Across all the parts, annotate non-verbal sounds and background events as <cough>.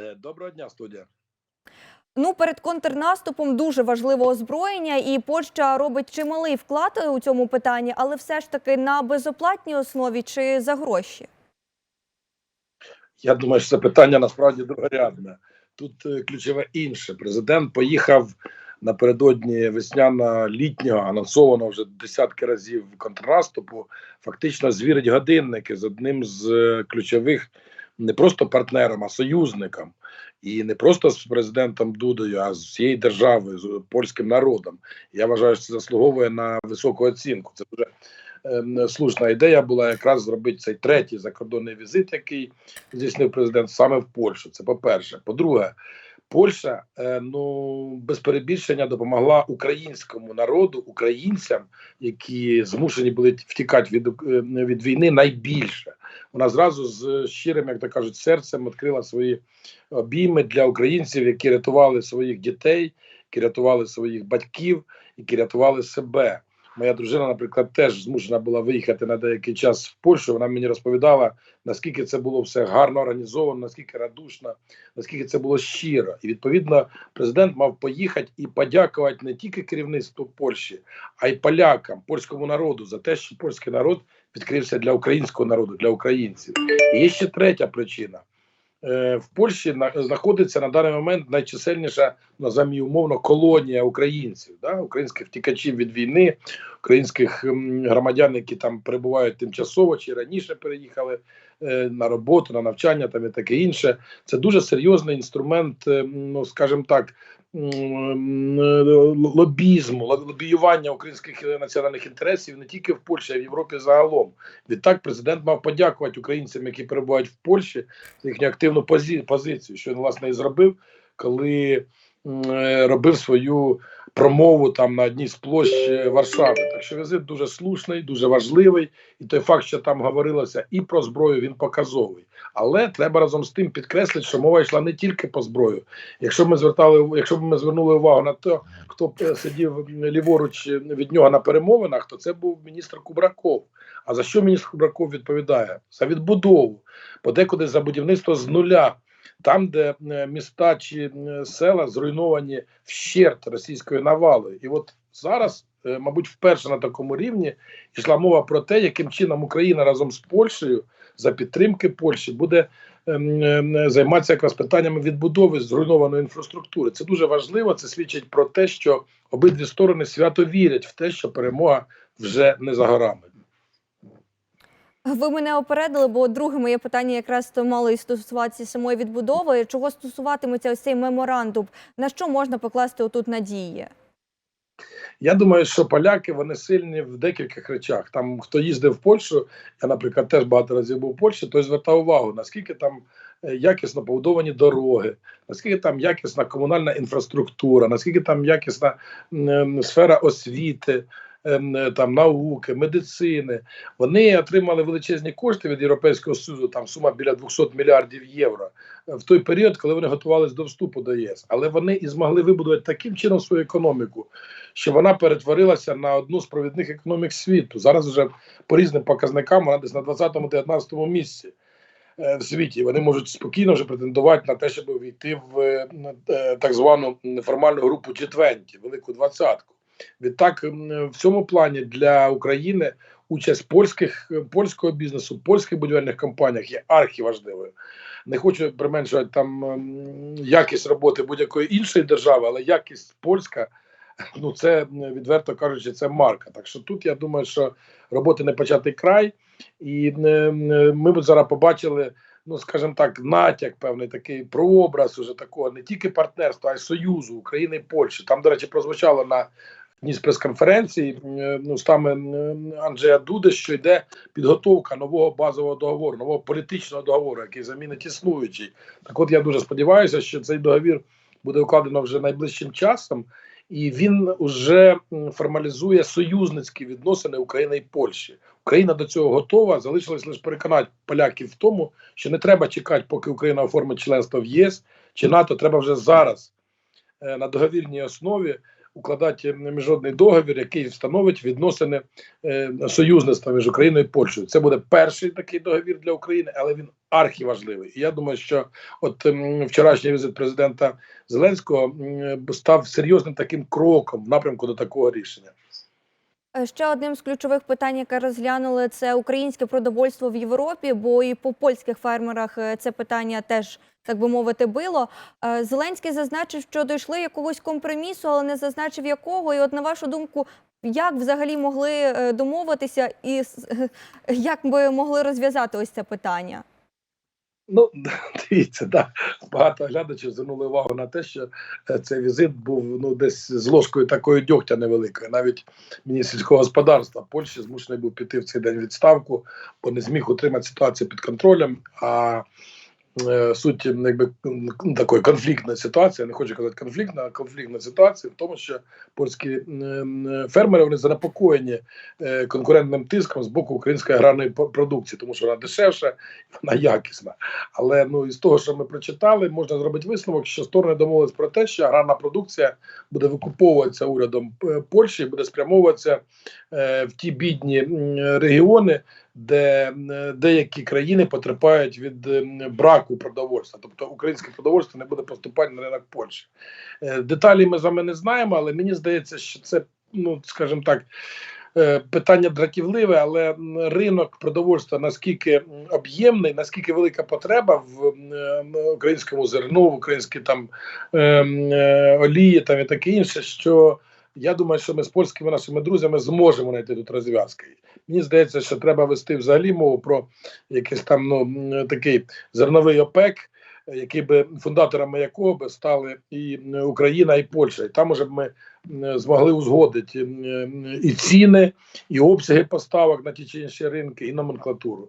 Е, Доброго дня, студія. Ну, перед контрнаступом дуже важливе озброєння, і Польща робить чималий вклад у цьому питанні, але все ж таки на безоплатній основі чи за гроші. Я думаю, що це питання насправді другорядне. Тут е, ключове інше. Президент поїхав напередодні весняно-літнього, анонсованого вже десятки разів контрнаступу. Фактично звірить годинники з одним з е, ключових не просто партнером, а союзником. І не просто з президентом Дудою, а з всією державою, з польським народом. Я вважаю, що це заслуговує на високу оцінку. Це дуже е, слушна ідея була якраз зробити цей третій закордонний візит, який здійснив президент саме в Польщу. Це по-перше. По-друге, Польща е, ну без перебільшення допомогла українському народу, українцям, які змушені були втікати від, е, від війни, найбільше. Вона зразу з щирим, як то кажуть, серцем відкрила свої обійми для українців, які рятували своїх дітей, які рятували своїх батьків, які рятували себе. Моя дружина, наприклад, теж змушена була виїхати на деякий час в Польщу. Вона мені розповідала, наскільки це було все гарно організовано, наскільки радушно, наскільки це було щиро. І відповідно президент мав поїхати і подякувати не тільки керівництву Польщі, а й полякам, польському народу за те, що польський народ відкрився для українського народу, для українців. І є ще третя причина. Е, В Польщі знаходиться на даний момент найчисельніша, назамі умовно, колонія українців, да? українських втікачів від війни, українських громадян, які там перебувають тимчасово чи раніше переїхали е, на роботу, на навчання там і таке інше. Це дуже серйозний інструмент, е, ну скажімо так. Е, Лобізму, лоб- лобіювання українських е, національних інтересів не тільки в Польщі, а й в Європі загалом. Відтак президент мав подякувати українцям, які перебувають в Польщі, за їхню активну позицію, що він власне і зробив, коли е, робив свою промову там на одній з площ е, Варшави. Так що візит дуже слушний, дуже важливий, і той факт, що там говорилося і про зброю, він показовий. Але треба разом з тим підкреслити, що мова йшла не тільки по зброю. Якщо ми звертали, якщо б ми звернули увагу на те, хто е, сидів ліворуч від нього на перемовинах, то це був міністр Кубраков. А за що міністр Кубраков відповідає? За відбудову, подекуди за будівництво з нуля. Там, де е, міста чи села зруйновані вщерт російською навалою, і от зараз, е, мабуть, вперше на такому рівні йшла мова про те, яким чином Україна разом з Польщею за підтримки Польщі буде ем, ем, займатися якраз питаннями відбудови зруйнованої інфраструктури. Це дуже важливо. Це свідчить про те, що обидві сторони свято вірять в те, що перемога вже не за горами. Ви мене опередили, бо друге моє питання якраз то мало і стосуватися самої відбудови. Чого стосуватиметься ось цей меморандум? На що можна покласти отут надії? Я думаю, що поляки вони сильні в декількох речах. Там хто їздив в Польщу, я, наприклад, теж багато разів був в Польщі, той звертав увагу, наскільки там е, якісно побудовані дороги, наскільки там якісна комунальна інфраструктура, наскільки там якісна сфера освіти. Ем, Там науки, медицини, вони отримали величезні кошти від Європейського Союзу, там сума біля 200 мільярдів євро е, в той період, коли вони готувалися до вступу до єС. Але вони і змогли вибудувати таким чином свою економіку, що вона перетворилася на одну з провідних економік світу. Зараз вже по різним показникам вона десь на 20-19 місці е, в світі. Вони можуть спокійно вже претендувати на те, щоб увійти в е, так звану неформальну групу G20, велику двадцятку. Відтак, в цьому плані для України участь польських польського бізнесу, польських будівельних компаніях є архіважливою. Не хочу применшувати там якість роботи будь-якої іншої держави, але якість польська ну це відверто кажучи, це марка. Так що тут я думаю, що роботи не початий край, і ми б зараз побачили. Ну, скажімо так, натяк, певний такий прообраз уже такого не тільки партнерства, а й союзу України і Польщі. Там, до речі, прозвучало на одній з прес-конференцій е, ну, саме Анджея Дуди, що йде підготовка нового базового договору, нового політичного договору, який замінить існуючий. Так, от я дуже сподіваюся, що цей договір буде укладено вже найближчим часом і він вже формалізує союзницькі відносини України і Польщі. Україна до цього готова. Залишилось лише переконати поляків в тому, що не треба чекати, поки Україна оформить членство в ЄС чи НАТО. Треба вже зараз е, на договірній основі укладати міжнародний договір, який встановить відносини е, союзництва між Україною і Польщею. Це буде перший такий договір для України, але він архіважливий. І я думаю, що от вчорашній візит президента Зеленського став серйозним таким кроком в напрямку до такого рішення. Е, Ще одним з ключових питань, яке розглянули, це українське продовольство в Європі, бо і по польських фермерах е, це питання теж, так би мовити, било. Е, Зеленський зазначив, що дійшли якогось компромісу, але не зазначив якого. І от на вашу думку, як взагалі могли домовитися і <laughs> як би могли розв'язати ось це питання? Ну, <laughs> дивіться, да. багато глядачів звернули увагу на те, що е, цей візит був ну десь з ложкою такої дьогтя невеликої. Навіть міністр сільського господарства Польщі змушений був піти в цей день відставку, бо не зміг утримати ситуацію під контролем. А суть м, якби такої конфліктної ситуації, я не хочу казати конфліктна, а конфліктна ситуація в тому, що польські фермери вони занепокоєні е, конкурентним тиском з боку української аграрної продукції, тому що вона дешевша, вона якісна. Але ну із того, що ми прочитали, можна зробити висновок, що сторони домовились про те, що аграрна продукція буде викуповуватися урядом е, Польщі, і буде спрямовуватися е, в ті бідні регіони, де деякі країни потерпають від браку продовольства. Тобто українське продовольство не буде поступати на ринок Польщі. Е, Деталі ми з вами не знаємо, але мені здається, що це, ну скажімо так. е, Питання дратівливе, але ринок продовольства наскільки об'ємний, наскільки велика потреба в е, українському зерну, в українській там е, е, олії там і таке інше, що я думаю, що ми з польськими нашими друзями зможемо знайти тут розв'язки. Мені здається, що треба вести взагалі мову про якийсь там ну такий зерновий ОПЕК, який би фундаторами якого би стали і Україна, і Польща. І там уже б ми змогли узгодити і ціни, і обсяги поставок на ті чи інші ринки, і номенклатуру.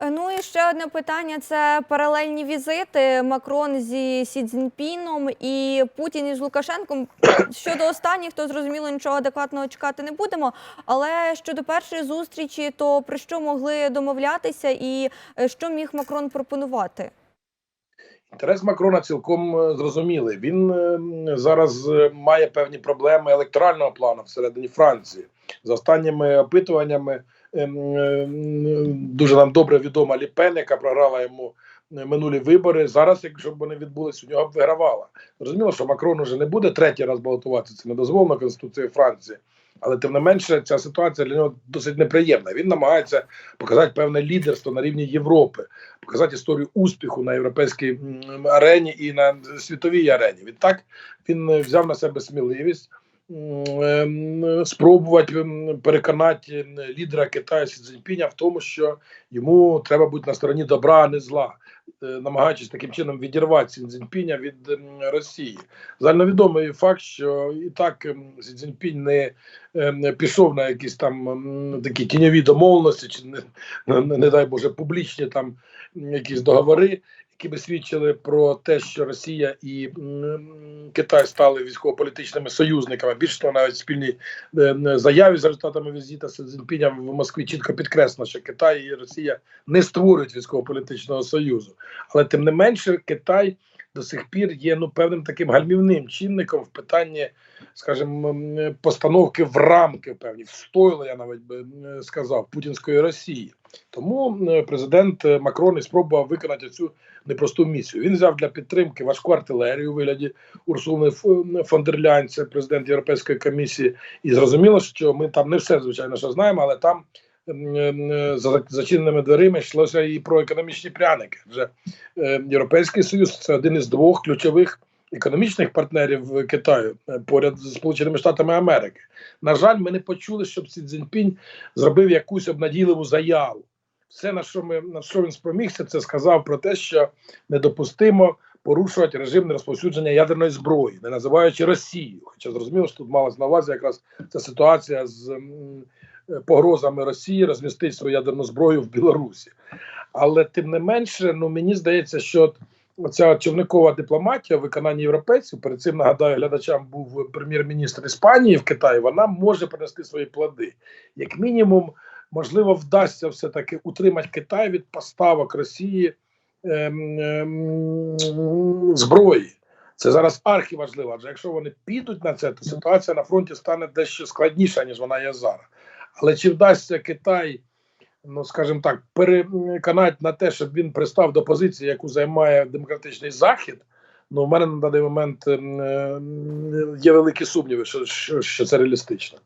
Е, Ну і ще одне питання: це паралельні візити Макрон зі Сі Цзіньпіном і Путін із Лукашенком. <coughs> Щодо останніх, то зрозуміло нічого адекватного чекати не будемо. Але щодо першої зустрічі, то про що могли домовлятися, і е, що міг Макрон пропонувати? Інтерес Макрона цілком е, зрозумілий. Він зараз має певні проблеми електорального плану всередині Франції. За останніми опитуваннями дуже нам добре відома Ліпен, яка програла йому е, минулі вибори. Зараз, якщо б вони відбулись, у нього б вигравала. Зрозуміло, що Макрон уже не буде третій раз балотуватися. Це не дозволено Конституцією Франції. Але тим не менше, ця ситуація для нього досить неприємна. Він намагається показати певне лідерство на рівні Європи, показати історію успіху на європейській арені і на світовій арені. Відтак він е, взяв на себе сміливість ем, спробувати переконати лідера Китаю Сі Цзіньпіня в тому, що йому треба бути на стороні добра, а не зла, е, намагаючись таким чином відірвати Сі Цзіньпіня від Росії. Загальновідомий факт, що і так Сі Цзіньпінь не ем, пішов на якісь там такі тіньові домовленості, чи не, не, не дай Боже, публічні там якісь договори, які би свідчили про те, що Росія і Китай стали військово-політичними союзниками. Більш того, навіть спільні е, заяві за результатами візита Си Цзіньпіня в Москві чітко підкреслено, що Китай і Росія не створюють військово-політичного союзу. Але тим не менше, Китай до сих пір є ну певним таким гальмівним чинником в питанні, скажімо, постановки в рамки певні встойли, я навіть би сказав, путінської Росії. Тому президент е, Макрон і спробував виконати цю непросту місію. Він взяв для підтримки важку артилерію у вигляді Урсули Ф- фон дер Ляйн, це президент Європейської комісії, і зрозуміло, що ми там не все звичайно що знаємо, але там. За зачиненими дверима йшлося і про економічні пряники. Вже е, Європейський Союз це один із двох ключових економічних партнерів Китаю е, поряд з Сполученими Штатами Америки. На жаль, ми не почули, щоб Сі Цзіньпінь зробив якусь обнадійливу заяву. Все, на що ми на що він спромігся, це сказав про те, що недопустимо порушувати режим нерозповсюдження ядерної зброї, не називаючи Росію. Хоча зрозуміло, що тут малась на увазі якраз ця ситуація з погрозами Росії розмістити свою ядерну зброю в Білорусі. Але тим не менше, ну мені здається, що Оця човникова дипломатія в виконанні європейців, перед цим нагадаю, глядачам був прем'єр-міністр Іспанії в Китаї. Вона може принести свої плоди. Як мінімум, можливо, вдасться все-таки утримати Китай від поставок Росії ем, ем, зброї. Це зараз архіважливо, адже якщо вони підуть на це, то ситуація на фронті стане дещо складніша, ніж вона є зараз. Але чи вдасться Китай, ну скажімо так, переконати на те, щоб він пристав до позиції, яку займає демократичний захід? Ну, в мене на даний момент ем, е, є великі сумніви, що, що, що це реалістично.